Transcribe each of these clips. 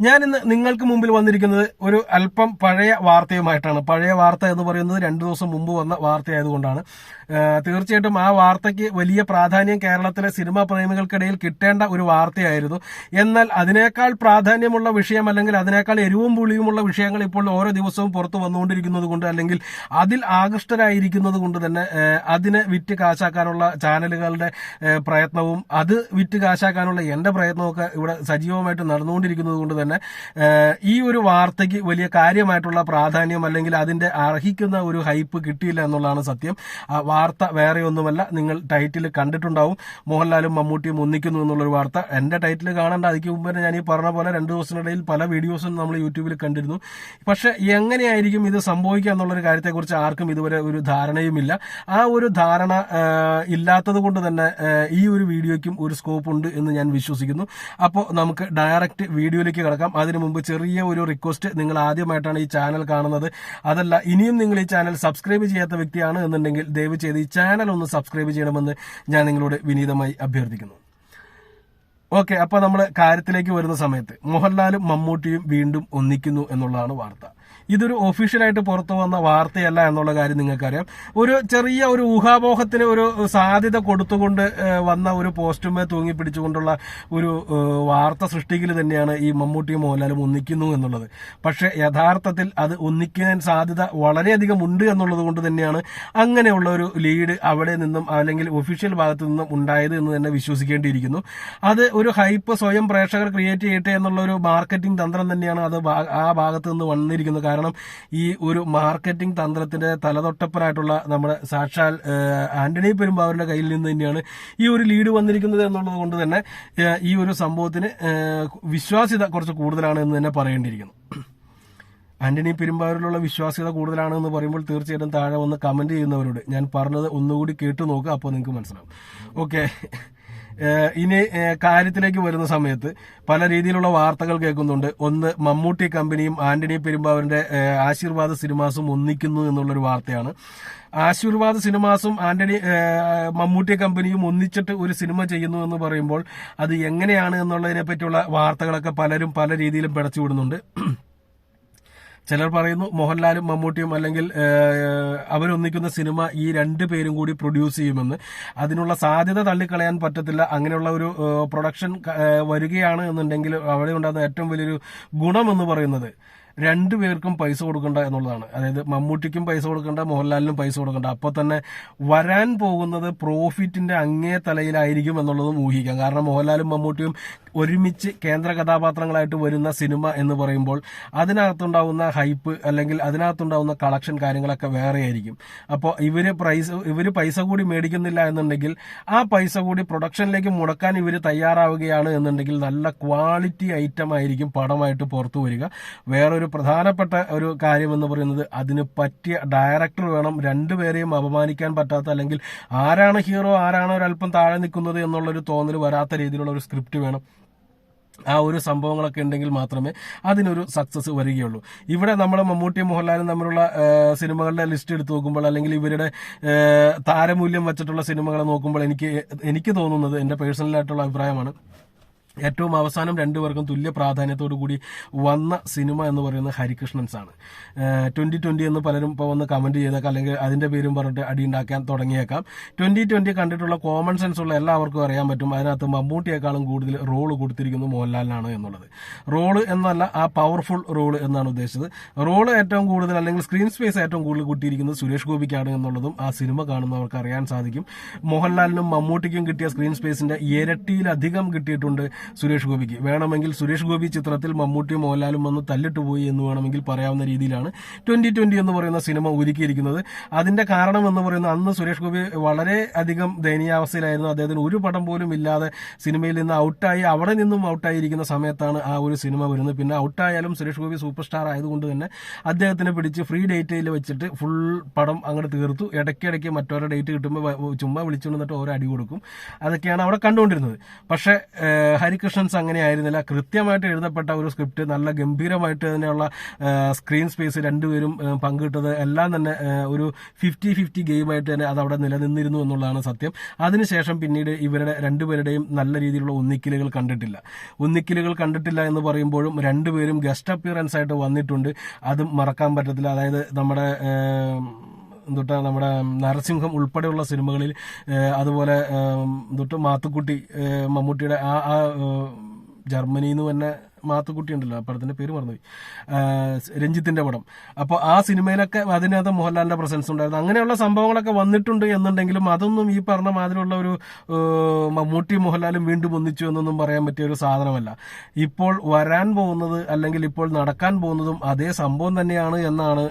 ഞാൻ ഇന്ന് നിങ്ങൾക്ക് മുമ്പിൽ വന്നിരിക്കുന്നത് ഒരു അല്പം പഴയ വാർത്തയുമായിട്ടാണ്. പഴയ വാർത്ത എന്ന് പറയുന്നത് രണ്ടു ദിവസം മുമ്പ് വന്ന വാർത്തയായതുകൊണ്ടാണ്. തീർച്ചയായിട്ടും ആ വാർത്തയ്ക്ക് വലിയ പ്രാധാന്യം കേരളത്തിലെ സിനിമാ പ്രേമികൾക്കിടയിൽ കിട്ടേണ്ട ഒരു വാർത്തയായിരുന്നു. എന്നാൽ അതിനേക്കാൾ പ്രാധാന്യമുള്ള വിഷയം അല്ലെങ്കിൽ അതിനേക്കാൾ എരിവും പുളിയുമുള്ള വിഷയങ്ങൾ ഇപ്പോൾ ഓരോ ദിവസവും പുറത്തു വന്നുകൊണ്ടിരിക്കുന്നത് കൊണ്ട് അല്ലെങ്കിൽ അതിൽ ആകൃഷ്ടരായിരിക്കുന്നത് കൊണ്ട് തന്നെ അതിനെ വിറ്റ് കാശാക്കാനുള്ള ചാനലുകളുടെ പ്രയത്നവും അത് വിറ്റ് കാശാക്കാനുള്ള എന്റെ പ്രയത്നമൊക്കെ ഇവിടെ സജീവമായിട്ട് നടന്നുകൊണ്ടിരിക്കുന്നത് കൊണ്ട് തന്നെ ഏഹ് ഈ ഒരു വാർത്തയ്ക്ക് വലിയ കാര്യമായിട്ടുള്ള പ്രാധാന്യം അല്ലെങ്കിൽ അതിന്റെ അർഹിക്കുന്ന ഒരു ഹൈപ്പ് കിട്ടിയില്ല എന്നുള്ളതാണ് സത്യം. വാർത്ത വേറെ ഒന്നുമല്ല നിങ്ങൾ ടൈറ്റിൽ കണ്ടിട്ടുണ്ടാവും. മോഹൻലാലും മമ്മൂട്ടിയും ഒന്നിക്കുന്നു എന്നുള്ളൊരു വാർത്ത. എന്റെ ടൈറ്റിൽ കാണേണ്ട അതിക്ക് മുമ്പ് തന്നെ ഞാൻ ഈ പറഞ്ഞ പോലെ രണ്ടു ദിവസത്തിനിടയിൽ പല വീഡിയോസും നമ്മൾ യൂട്യൂബിൽ കണ്ടിരുന്നു. പക്ഷെ എങ്ങനെയായിരിക്കും ഇത് സംഭവിക്കുക എന്നുള്ളൊരു കാര്യത്തെക്കുറിച്ച് ആർക്കും ഇതുവരെ ഒരു ധാരണയുമില്ല. ആ ഒരു ധാരണ ഇല്ലാത്തത് കൊണ്ട് തന്നെ ഈ ഒരു വീഡിയോയ്ക്കും ഒരു സ്കോപ്പ് ഉണ്ട് എന്ന് ഞാൻ വിശ്വസിക്കുന്നു. അപ്പോൾ നമുക്ക് ഡയറക്റ്റ് വീഡിയോയിലേക്ക് കിടക്കാം. അതിനു മുമ്പ് ചെറിയ ഒരു റിക്വസ്റ്റ് നിങ്ങൾ ആദ്യമായിട്ടാണ് ഈ ചാനൽ കാണുന്നത്. അതല്ല ഇനിയും നിങ്ങൾ ഈ ചാനൽ സബ്സ്ക്രൈബ് ചെയ്യാത്ത വ്യക്തിയാണ് എന്നുണ്ടെങ്കിൽ ദയവ് ചെയ്ത് ഈ ചാനൽ ഒന്ന് സബ്സ്ക്രൈബ് ചെയ്യണമെന്ന് ഞാൻ നിങ്ങളോട് വിനീതമായി അഭ്യർത്ഥിക്കുന്നു. ഓക്കെ അപ്പൊ നമ്മൾ കാര്യത്തിലേക്ക് വരുന്ന സമയത്ത് മോഹൻലാലും മമ്മൂട്ടിയും വീണ്ടും ഒന്നിക്കുന്നു എന്നുള്ളതാണ് വാർത്ത. ഇതൊരു ഒഫീഷ്യലായിട്ട് പുറത്തു വന്ന വാർത്തയല്ല എന്നുള്ള കാര്യം നിങ്ങൾക്കറിയാം. ഒരു ചെറിയ ഒരു ഊഹാപോഹത്തിന് ഒരു സാധ്യത കൊടുത്തുകൊണ്ട് വന്ന ഒരു പോസ്റ്റുമേ തൂങ്ങി പിടിച്ചുകൊണ്ടുള്ള ഒരു വാർത്ത സൃഷ്ടിക്കൽ തന്നെയാണ് ഈ മമ്മൂട്ടിയും മോഹൻലാലും ഒന്നിക്കുന്നു എന്നുള്ളത്. പക്ഷെ യഥാർത്ഥത്തിൽ അത് ഒന്നിക്കാൻ സാധ്യത വളരെയധികം ഉണ്ട് എന്നുള്ളത് കൊണ്ട് തന്നെയാണ് അങ്ങനെയുള്ള ഒരു ലീഡ് അവിടെ നിന്നും അല്ലെങ്കിൽ ഒഫീഷ്യൽ ഭാഗത്തു നിന്നും ഉണ്ടായത് എന്ന് തന്നെ വിശ്വസിക്കേണ്ടിയിരിക്കുന്നു. അത് ഒരു ഹൈപ്പ് സ്വയം പ്രേക്ഷകർ ക്രിയേറ്റ് ചെയ്യട്ടെ എന്നുള്ള ഒരു മാർക്കറ്റിംഗ് തന്ത്രം തന്നെയാണ് അത് ആ ഭാഗത്ത് നിന്ന് വന്നിരിക്കുന്നത്. കാരണം ഈ ഒരു മാർക്കറ്റിംഗ് തന്ത്രത്തിന്റെ തലതൊട്ടപ്പനായിട്ടുള്ള നമ്മുടെ സാക്ഷാൽ ആന്റണി പെരുമ്പാവൂരിന്റെ കയ്യിൽ നിന്ന് തന്നെയാണ് ഈ ഒരു ലീഡ് വന്നിരിക്കുന്നത് എന്നുള്ളത് കൊണ്ട് തന്നെ ഈ ഒരു സംഭവത്തിന് വിശ്വാസ്യത കുറച്ച് കൂടുതലാണ് എന്ന് തന്നെ പറയേണ്ടിയിരിക്കുന്നു. ആന്റണി പെരുമ്പാവൂരിലുള്ള വിശ്വാസ്യത കൂടുതലാണ് എന്ന് പറയുമ്പോൾ തീർച്ചയായിട്ടും താഴെ വന്ന് കമന്റ് ചെയ്യുന്നവരോട് ഞാൻ പറഞ്ഞത് ഒന്നുകൂടി കേട്ടു നോക്കുക അപ്പോൾ നിങ്ങൾക്ക് മനസ്സിലാവും. ഓക്കെ ഇനി കാര്യത്തിലേക്ക് വരുന്ന സമയത്ത് പല രീതിയിലുള്ള വാർത്തകൾ കേൾക്കുന്നുണ്ട്. ഒന്ന് മമ്മൂട്ടി കമ്പനിയും ആന്റണി പെരുമ്പാവൂരിന്റെ ആശീർവാദ സിനിമാസും ഒന്നിക്കുന്നു എന്നുള്ളൊരു വാർത്തയാണ്. ആശീർവാദ് സിനിമാസും ആന്റണി മമ്മൂട്ടി കമ്പനിയും ഒന്നിച്ചിട്ട് ഒരു സിനിമ ചെയ്യുന്നു എന്ന് പറയുമ്പോൾ അത് എങ്ങനെയാണ് എന്നുള്ളതിനെ പറ്റിയുള്ള വാർത്തകളൊക്കെ പലരും പല രീതിയിലും പിടച്ചുവിടുന്നുണ്ട്. ചിലർ പറയുന്നു മോഹൻലാലും മമ്മൂട്ടിയും അല്ലെങ്കിൽ അവരൊന്നിക്കുന്ന സിനിമ ഈ രണ്ട് പേരും കൂടി പ്രൊഡ്യൂസ് ചെയ്യുമെന്ന്. അതിനുള്ള സാധ്യത തള്ളിക്കളയാൻ പറ്റത്തില്ല. അങ്ങനെയുള്ള ഒരു പ്രൊഡക്ഷൻ വരികയാണ് എന്നുണ്ടെങ്കിൽ അവിടെ ഉണ്ടാകുന്ന ഏറ്റവും വലിയൊരു ഗുണം എന്ന് പറയുന്നത്. രണ്ടു പേർക്കും പൈസ കൊടുക്കണ്ട എന്നുള്ളതാണ്. അതായത് മമ്മൂട്ടിക്കും പൈസ കൊടുക്കണ്ട മോഹൻലാലിനും പൈസ കൊടുക്കണ്ട. അപ്പോൾ തന്നെ വരാൻ പോകുന്നത് പ്രോഫിറ്റിന്റെ അങ്ങേ തലയിലായിരിക്കും എന്നുള്ളതും ഊഹിക്കാം. കാരണം മോഹൻലാലും മമ്മൂട്ടിയും ഒരുമിച്ച് കേന്ദ്ര കഥാപാത്രങ്ങളായിട്ട് വരുന്ന സിനിമ എന്ന് പറയുമ്പോൾ അതിനകത്തുണ്ടാവുന്ന ഹൈപ്പ് അല്ലെങ്കിൽ അതിനകത്തുണ്ടാവുന്ന കളക്ഷൻ കാര്യങ്ങളൊക്കെ വേറെ ആയിരിക്കും അപ്പോൾ ഇവർ പ്രൈസ് ഇവർ പൈസ കൂടി മേടിക്കുന്നില്ല എന്നുണ്ടെങ്കിൽ ആ പൈസ കൂടി പ്രൊഡക്ഷനിലേക്ക് മുടക്കാൻ ഇവർ തയ്യാറാവുകയാണ് എന്നുണ്ടെങ്കിൽ നല്ല ക്വാളിറ്റി ഐറ്റം ആയിരിക്കും പടമായിട്ട് പുറത്തു വരിക. വേറൊരു പ്രധാനപ്പെട്ട ഒരു കാര്യം എന്ന് പറയുന്നത് അതിന് പറ്റിയ ഡയറക്ടർ വേണം രണ്ടുപേരെയും അപമാനിക്കാൻ പറ്റാത്ത അല്ലെങ്കിൽ ആരാണ് ഹീറോ ആരാണ് ഒരല്പം താഴെ നിൽക്കുന്നത് എന്നുള്ളൊരു തോന്നൽ വരാത്ത രീതിയിലുള്ള ഒരു സ്ക്രിപ്റ്റ് വേണം. ആ ഒരു സംഭവങ്ങളൊക്കെ ഉണ്ടെങ്കിൽ മാത്രമേ അതിനൊരു സക്സസ് വരികയുള്ളൂ. ഇവിടെ നമ്മൾ മമ്മൂട്ടിയും മോഹൻലാലും തമ്മിലുള്ള സിനിമകളുടെ ലിസ്റ്റ് എടുത്ത് നോക്കുമ്പോൾ അല്ലെങ്കിൽ ഇവരുടെ താരമൂല്യം വെച്ചിട്ടുള്ള സിനിമകൾ നോക്കുമ്പോൾ എനിക്ക് എനിക്ക് തോന്നുന്നത് എന്റെ പേഴ്സണലായിട്ടുള്ള അഭിപ്രായമാണ്. ഏറ്റവും അവസാനം രണ്ടുപേർക്കും തുല്യ പ്രാധാന്യത്തോടു കൂടി വന്ന സിനിമ എന്ന് പറയുന്നത് ഹരികൃഷ്ണൻസ് ആണ് ട്വന്റി ട്വന്റി എന്ന് പലരും ഇപ്പോൾ വന്ന് കമന്റ് ചെയ്തേക്കാം. അല്ലെങ്കിൽ അതിന്റെ പേരും പറഞ്ഞിട്ട് അടിയുണ്ടാക്കാൻ തുടങ്ങിയേക്കാം. ട്വന്റി ട്വന്റി കണ്ടിട്ടുള്ള കോമൺ സെൻസ് ഉള്ള എല്ലാവർക്കും അറിയാൻ പറ്റും. അതിനകത്ത് മമ്മൂട്ടിയേക്കാളും കൂടുതൽ റോൾ കൊടുത്തിരിക്കുന്നു മോഹൻലാലിനാണ് എന്നുള്ളത്. റോൾ എന്നല്ല ആ പവർഫുൾ റോൾ എന്നാണ് ഉദ്ദേശിച്ചത്. റോൾ ഏറ്റവും കൂടുതൽ അല്ലെങ്കിൽ സ്ക്രീൻ സ്പേസ് ഏറ്റവും കൂടുതൽ കൂട്ടിയിരിക്കുന്നത് സുരേഷ് ഗോപിക്കാണ് എന്നുള്ളതും ആ സിനിമ കാണുന്നവർക്ക് അറിയാൻ സാധിക്കും. മോഹൻലാലിനും മമ്മൂട്ടിക്കും കിട്ടിയ സ്ക്രീൻ സ്പേസിന്റെ ഇരട്ടിയിലധികം കിട്ടിയിട്ടുണ്ട് സുരേഷ് ഗോപിക്ക്. വേണമെങ്കിൽ സുരേഷ് ഗോപി ചിത്രത്തിൽ മമ്മൂട്ടിയും മോഹൻലാലും വന്ന് തല്ലിട്ട് പോയി എന്ന് വേണമെങ്കിൽ പറയാവുന്ന രീതിയിലാണ് ട്വന്റി ട്വന്റി എന്ന് പറയുന്ന സിനിമ ഒരുക്കിയിരിക്കുന്നത് അതിന്റെ കാരണം എന്ന് പറയുന്നത് അന്ന് സുരേഷ് ഗോപി വളരെ അധികം ദയനീയാവസ്ഥയിലായിരുന്നു. അദ്ദേഹത്തിന് ഒരു പടം പോലും ഇല്ലാതെ സിനിമയിൽ നിന്ന് ഔട്ടായി അവിടെ നിന്നും ഔട്ടായിരിക്കുന്ന സമയത്താണ് ആ ഒരു സിനിമ വരുന്നത്. പിന്നെ ഔട്ടായാലും സുരേഷ് ഗോപി സൂപ്പർ സ്റ്റാർ ആയതുകൊണ്ട് തന്നെ അദ്ദേഹത്തിനെ പിടിച്ച് ഫ്രീ ഡേറ്റയിൽ വെച്ചിട്ട് ഫുൾ പടം അങ്ങോട്ട് തീർത്തു. ഇടയ്ക്കിടയ്ക്ക് മറ്റൊരു ഡേറ്റ് കിട്ടുമ്പോൾ ചുമ്മാ വിളിച്ചുകൊണ്ട് നിന്നിട്ട് ഓരോ അടി കൊടുക്കും. അതൊക്കെയാണ് അവിടെ കണ്ടുകൊണ്ടിരുന്നത്. പക്ഷേ ഹരികൃഷ്ണൻസ് അങ്ങനെ ആയിരുന്നില്ല കൃത്യമായിട്ട് എഴുതപ്പെട്ട ഒരു സ്ക്രിപ്റ്റ് നല്ല ഗംഭീരമായിട്ട് തന്നെയുള്ള സ്ക്രീൻ സ്പേസ് രണ്ടുപേരും പങ്കിട്ടത് എല്ലാം തന്നെ ഒരു ഫിഫ്റ്റി ഫിഫ്റ്റി ഗെയിമായിട്ട് തന്നെ അത് അവിടെ നിലനിന്നിരുന്നു എന്നുള്ളതാണ് സത്യം. അതിനുശേഷം പിന്നീട് ഇവരുടെ രണ്ടുപേരുടെയും നല്ല രീതിയിലുള്ള ഒന്നിക്കലുകൾ കണ്ടിട്ടില്ല. ഒന്നിക്കലുകൾ കണ്ടിട്ടില്ല എന്ന് പറയുമ്പോഴും രണ്ടുപേരും ഗസ്റ്റ് അപ്പിയറൻസ് ആയിട്ട് വന്നിട്ടുണ്ട്. അതും മറക്കാൻ പറ്റത്തില്ല. അതായത് നമ്മുടെ ഏം, എന്തുട്ടാ നമ്മുടെ നരസിംഹം ഉൾപ്പെടെയുള്ള സിനിമകളിൽ അതുപോലെ തൊട്ട് മാത്തുക്കുട്ടി മമ്മൂട്ടിയുടെ ആ ആ ജർമ്മനിയിൽ നിന്ന് തന്നെ മാത്തുക്കുട്ടി ഉണ്ടല്ലോ ആ പടത്തിന്റെ പേര് മറന്നുപോയി. രഞ്ജിത്തിന്റെ പടം. അപ്പോൾ ആ സിനിമയിലൊക്കെ അതിനകത്ത് മോഹൻലാലിന്റെ പ്രസൻസ് ഉണ്ടായിരുന്നു. അങ്ങനെയുള്ള സംഭവങ്ങളൊക്കെ വന്നിട്ടുണ്ട് എന്നുണ്ടെങ്കിലും അതൊന്നും ഈ പറഞ്ഞ മാതിരിയുള്ള ഒരു മമ്മൂട്ടി മോഹൻലാലും വീണ്ടും ഒന്നിച്ചു എന്നൊന്നും പറയാൻ പറ്റിയ ഒരു സാധനമല്ല. ഇപ്പോൾ വരാൻ പോകുന്നത് അല്ലെങ്കിൽ ഇപ്പോൾ നടക്കാൻ പോകുന്നതും അതേ സംഭവം തന്നെയാണ് എന്നാണ്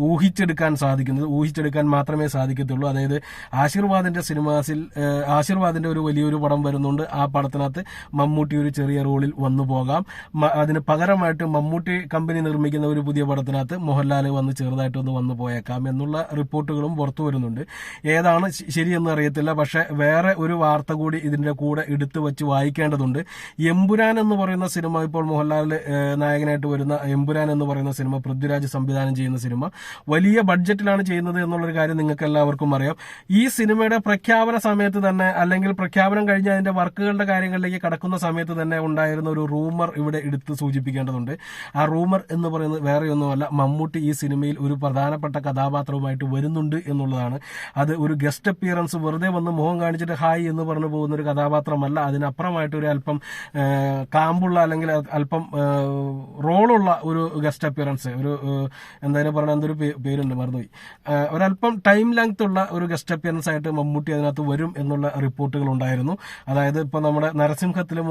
ഊഹിച്ചെടുക്കാൻ സാധിക്കുന്നത്. ഊഹിച്ചെടുക്കാൻ മാത്രമേ സാധിക്കത്തുള്ളൂ. അതായത് ആശീർവാദിന്റെ സിനിമാസിൽ ആശീർവാദിന്റെ ഒരു വലിയൊരു പടം വരുന്നുണ്ട്. ആ പടത്തിനകത്ത് മമ്മൂട്ടി ഒരു ചെറിയ റോളിൽ വന്നു പോകാം. മ- അതിന് പകരമായിട്ട് മമ്മൂട്ടി കമ്പനി നിർമ്മിക്കുന്ന ഒരു പുതിയ പടത്തിനകത്ത് മോഹൻലാൽ വന്ന് ചെറുതായിട്ടൊന്ന് വന്നു പോയേക്കാം എന്നുള്ള റിപ്പോർട്ടുകളും പുറത്തു വരുന്നുണ്ട്. ഏതാണ് ശരിയെന്ന് അറിയത്തില്ല. പക്ഷെ വേറെ ഒരു വാർത്ത കൂടി ഇതിന്റെ കൂടെ എടുത്തു വെച്ച് വായിക്കേണ്ടതുണ്ട്. എമ്പുരാൻ എന്ന് പറയുന്ന സിനിമ ഇപ്പോൾ മോഹൻലാൽ നായകനായിട്ട് വരുന്ന എമ്പുരാൻ എന്ന് പറയുന്ന സിനിമ പൃഥ്വിരാജ് സംവിധാനം ചെയ്യുന്ന സിനിമ. വലിയ ബഡ്ജറ്റിലാണ് ചെയ്യുന്നത് എന്നുള്ളൊരു കാര്യം നിങ്ങൾക്ക് എല്ലാവർക്കും അറിയാം. ഈ സിനിമയുടെ പ്രഖ്യാപന സമയത്ത് തന്നെ അല്ലെങ്കിൽ പ്രഖ്യാപനം കഴിഞ്ഞ് അതിന്റെ വർക്കുകളുടെ കാര്യങ്ങളിലേക്ക് കടക്കുന്ന സമയത്ത് തന്നെ ഉണ്ടായിരുന്ന ഒരു റൂമർ ഇവിടെ എടുത്ത് സൂചിപ്പിക്കേണ്ടതുണ്ട്. ആ റൂമർ എന്ന് പറയുന്നത് വേറെയൊന്നുമല്ല മമ്മൂട്ടി ഈ സിനിമയിൽ ഒരു പ്രധാനപ്പെട്ട കഥാപാത്രവുമായിട്ട് വരുന്നുണ്ട് എന്നുള്ളതാണ്. അത് ഒരു ഗസ്റ്റ് അപ്പിയറൻസ് വെറുതെ വന്ന് മുഖം കാണിച്ചിട്ട് ഹായ് എന്ന് പറഞ്ഞു പോകുന്ന ഒരു കഥാപാത്രമല്ല. അതിനപ്പുറമായിട്ട് ഒരു അല്പം കാമ്പുള്ള അല്ലെങ്കിൽ അല്പം റോളുള്ള ഒരു ഗസ്റ്റ് അപ്പിയറൻസ് ഒരു എന്തായാലും പറഞ്ഞ എന്തൊരു പേരുണ്ട് മറന്നുപോയി. ഒരല്പം ടൈം ലെങ്ത് ഉള്ള ഒരു ഗസ്റ്റ് അപ്പിയറൻസ് ആയിട്ട് മമ്മൂട്ടി അതിനകത്ത് വരും എന്നുള്ള റിപ്പോർട്ടുകൾ ഉണ്ടായിരുന്നു. അതായത് ഇപ്പൊ നമ്മുടെ നരസിംഹത്തിലും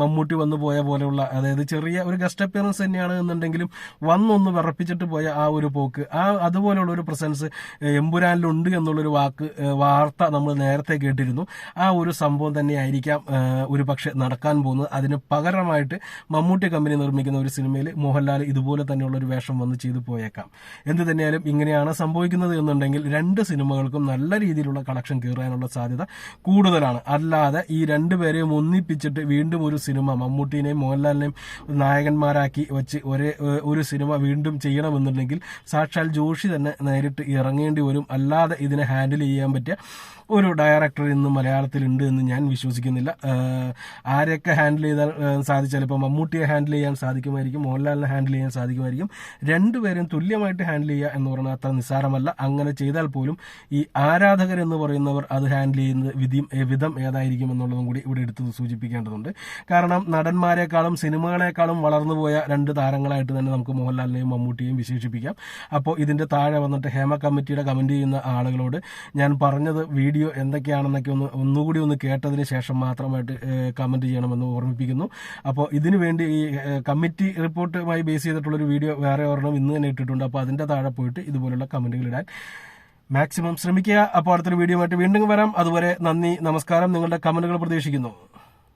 മമ്മൂട്ടി വന്നു പോയ പോലെയുള്ള അതായത് ചെറിയ ഒരു ഗസ്റ്റ് അപ്പിയറൻസ് തന്നെയാണ് എന്നുണ്ടെങ്കിലും വന്നൊന്ന് വിറപ്പിച്ചിട്ട് പോയ ആ ഒരു പോക്ക് ആ അതുപോലെയുള്ള ഒരു പ്രസൻസ് എമ്പുരാനിലുണ്ട് എന്നുള്ളൊരു വാക്ക് വാർത്ത നമ്മൾ നേരത്തെ കേട്ടിരുന്നു. ആ ഒരു സംഭവം തന്നെയായിരിക്കാം ഒരു പക്ഷെ നടക്കാൻ പോകുന്നത്. അതിന് പകരമായിട്ട് മമ്മൂട്ടി കമ്പനി നിർമ്മിക്കുന്ന ഒരു സിനിമയിൽ മോഹൻലാൽ ഇതുപോലെ തന്നെയുള്ള ഒരു വേഷം വന്ന് ചെയ്തു പോയേക്കാം. എന്ത് തന്നെയാലും ഇങ്ങനെയാണ് സംഭവിക്കുന്നത് എന്നുണ്ടെങ്കിൽ രണ്ട് സിനിമകൾക്കും നല്ല രീതിയിലുള്ള കളക്ഷൻ കയറാനുള്ള സാധ്യത കൂടുതലാണ്. അല്ലാതെ ഈ രണ്ടുപേരെയും ഒന്നിപ്പിച്ചിട്ട് വീണ്ടും ഒരു സിനിമ മമ്മൂട്ടിനെയും മോഹൻലാലിനെയും നായകന്മാരാക്കി വെച്ച് ഒരേ ഒരു സിനിമ വീണ്ടും ചെയ്യണമെന്നുണ്ടെങ്കിൽ സാക്ഷാൽ ജോഷി തന്നെ നേരിട്ട് ഇറങ്ങേണ്ടി വരും. അല്ലാതെ ഇതിനെ ഹാൻഡിൽ ചെയ്യാൻ പറ്റിയ ഒരു ഡയറക്ടർ ഇന്ന് മലയാളത്തിലുണ്ട് എന്ന് ഞാൻ വിശ്വസിക്കുന്നില്ല. ആരെയൊക്കെ ഹാൻഡിൽ ചെയ്താൽ സാധിച്ചാൽ ഇപ്പോൾ മമ്മൂട്ടിയെ ഹാൻഡിൽ ചെയ്യാൻ സാധിക്കുമായിരിക്കും മോഹൻലാലിനെ ഹാൻഡിൽ ചെയ്യാൻ സാധിക്കുമായിരിക്കും. രണ്ടുപേരും തുല്യമായിട്ട് ഹാൻഡിൽ ചെയ്യുക എന്ന് പറഞ്ഞാൽ അത്ര നിസ്സാരമല്ല. അങ്ങനെ ചെയ്താൽ പോലും ഈ ആരാധകർ എന്ന് പറയുന്നവർ അത് ഹാൻഡിൽ ചെയ്യുന്ന വിധിയും വിധം ഏതായിരിക്കും എന്നുള്ളതും കൂടി ഇവിടെ എടുത്ത് സൂചിപ്പിക്കേണ്ടതുണ്ട്. കാരണം നടന്മാരെക്കാളും സിനിമകളെക്കാളും വളർന്നുപോയ രണ്ട് താരങ്ങളായിട്ട് തന്നെ നമുക്ക് മോഹൻലാലിനെയും മമ്മൂട്ടിയെയും വിശേഷിപ്പിക്കാം. അപ്പോൾ ഇതിന്റെ താഴെ വന്നിട്ട് ഹേമ കമ്മിറ്റിയുടെ കമന്റ് ചെയ്യുന്ന ആളുകളോട് ഞാൻ പറഞ്ഞത് എന്തൊക്കെയാണെന്നൊക്കെ ഒന്ന് ഒന്നുകൂടി ഒന്ന് കേട്ടതിന് ശേഷം മാത്രമായിട്ട് കമന്റ് ചെയ്യണമെന്ന് ഓർമ്മിപ്പിക്കുന്നു. അപ്പോൾ ഇതിനു വേണ്ടി ഈ കമ്മിറ്റി റിപ്പോർട്ടുമായി ബേസ് ചെയ്തിട്ടുള്ള ഒരു വീഡിയോ വേറെ ഒരെണ്ണം ഇന്ന് തന്നെ ഇട്ടിട്ടുണ്ട്. അപ്പോൾ അതിന്റെ താഴെ പോയിട്ട് ഇതുപോലുള്ള കമന്റുകൾ ഇടാൻ മാക്സിമം ശ്രമിക്കുക. അപ്പോൾ അടുത്തൊരു വീഡിയോ ആയിട്ട് വീണ്ടും വരാം. അതുവരെ നന്ദി നമസ്കാരം. നിങ്ങളുടെ കമന്റുകൾ പ്രതീക്ഷിക്കുന്നു.